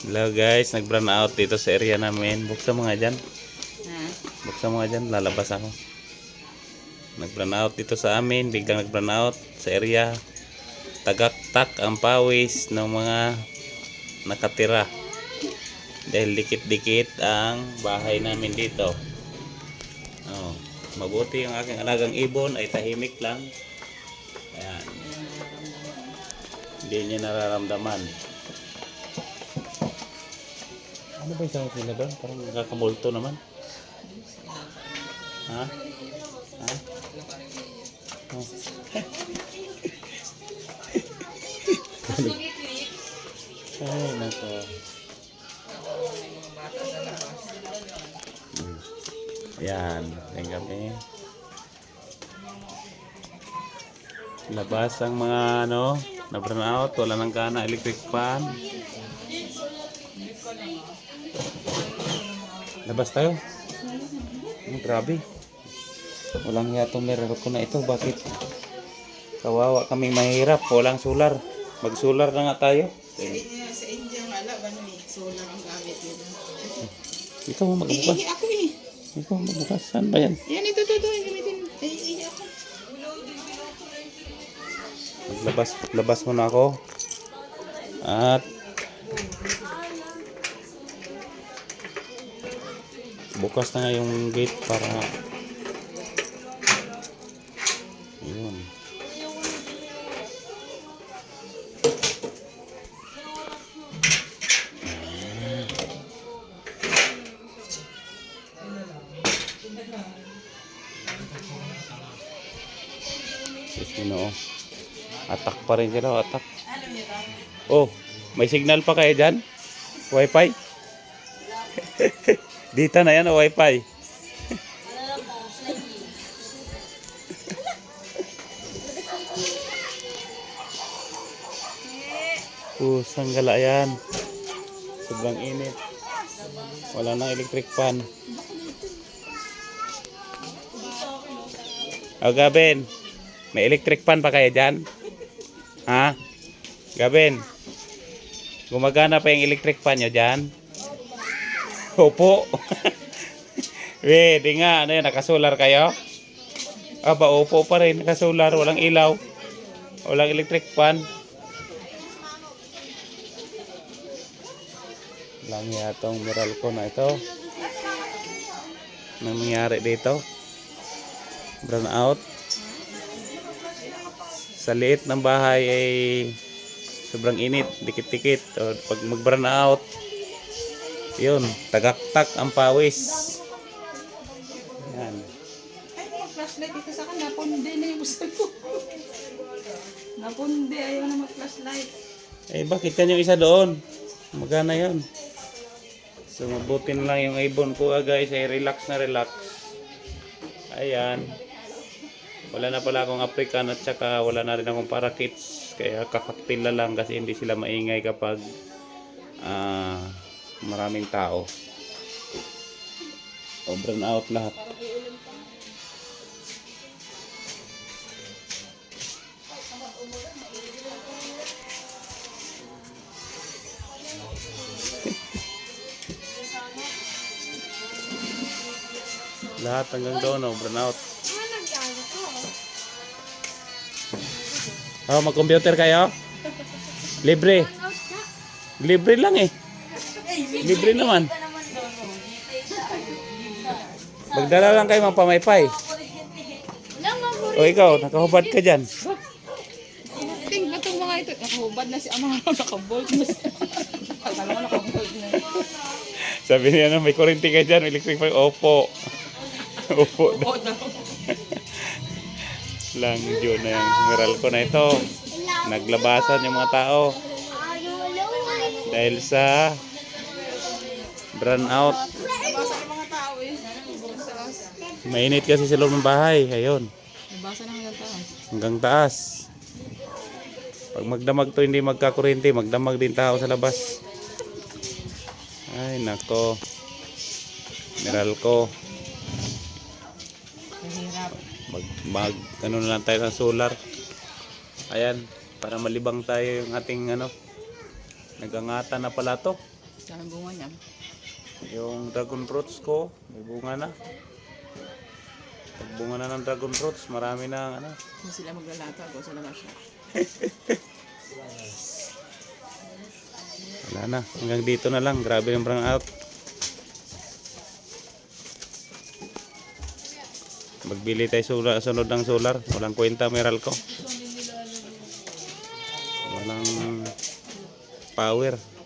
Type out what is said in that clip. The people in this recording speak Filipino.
Hello guys, nag-brown out dito sa area namin. Buksan mo nga dyan. Ha? Buksan mo nga dyan, lalabas ako. Nag-brown out dito sa amin. Biglang nag-brown out sa area. Tagaktak ang pawis ng mga nakatira. Dahil dikit-dikit ang bahay namin dito. Oh, mabuti ang aking alagang ibon ay tahimik lang. Ayan. Hindi niya nararamdaman. Ano ba yung sila doon? Parang nakakamulto naman. Ha? Ha? Oh. Ay, nako. Hmm. Yan, yan kami. Labas ang mga ano, na-brown out, wala nang kana, electric fan. Labas tayo. Ang grabe. Walang yatong meron ko na ito. Bakit? Kawawa kaming mahirap. Walang solar. Mag-solar na nga tayo. Sa India nga ala, gano'n eh. Solar ang gamit yun. Ikaw mo magbukas. Eh, ako eh. Ikaw mo magbukas. Saan ba yan? Yan, ito, ito, ito. Gamitin. Eh, eh, ako. Maglabas, labas muna ako. At bukas na nga yung gate para yun. Sus, Ginoo. Atak pa rin sila, atak. Oh, may signal pa kayo dyan? Wi-Fi? Dito na yan, oh, Wi-Fi. Pusang gala yan. Sobrang init. Wala nang electric fan. O, Gabin. May electric fan pa kayo dyan? Ha? Gabin. Gumagana pa yung electric fan nyo dyan? Opo. Pwede nga. Ano yan? Nakasolar kayo? Aba, opo pa rin. Nakasolar. Walang ilaw. Walang electric fan. Lang yatong mural ko na ito. Anong nangyari dito? Brown out. Sa liit ng bahay ay sobrang init, dikit-dikit. O, pag mag-brown out, yun, tagaktak ang pawis. Yan. Ay, mga flashlight ito sa akin. Napundi na yung gusto ko. Napundi. Ayaw na mag-flashlight. Eh, bakit yan yung isa doon? Magana yun. So, mabuti na lang yung ibon ko ah, guys. Ay, relax na relax. Ayan. Wala na pala akong African at saka wala na rin akong parakeets. Kaya kakaktil na lang kasi hindi sila maingay kapag ah, maraming tao. O, brown out lahat. Lahat hanggang doon, oh, brown out. Oh, mag-computer kayo? Libre. Libre lang eh. Libre naman. Magdala lang kayo mga pamaypay. O ikaw, nakahubad ka dyan. Ting, ba't mga ito? Nakahubad na si Ama. Nakabolt na mo nakabolt na. Sabi niya na may kurente ka dyan, electric fan. Opo. Opo. Daw. lang yun na yung mural ko na ito. Naglabasan yung mga tao. Dahil sa brown out. Nabasa ng mga tao eh. Mainit kasi sa loob ng bahay. Ayun. Nabasa ng mga tao. Hanggang taas. Pag magdamag to hindi magkakurente, magdamag din tao sa labas. Ay nako. Mineral ko. Mag, mag ano na lang tayo ng solar. Ayan, para malibang tayo yung ating ano. Nagangata na pala to. Dami bunga niya. Yung dragon fruits ko, may bunga na. Pag bunga na ng dragon fruits, marami na ano. Hindi sila maglalata. Go sa siya. Wala na. Hanggang dito na lang. Grabe yung brown out. Magbili tayo sula, sunod ng solar. Walang kwenta meral ko. Walang power.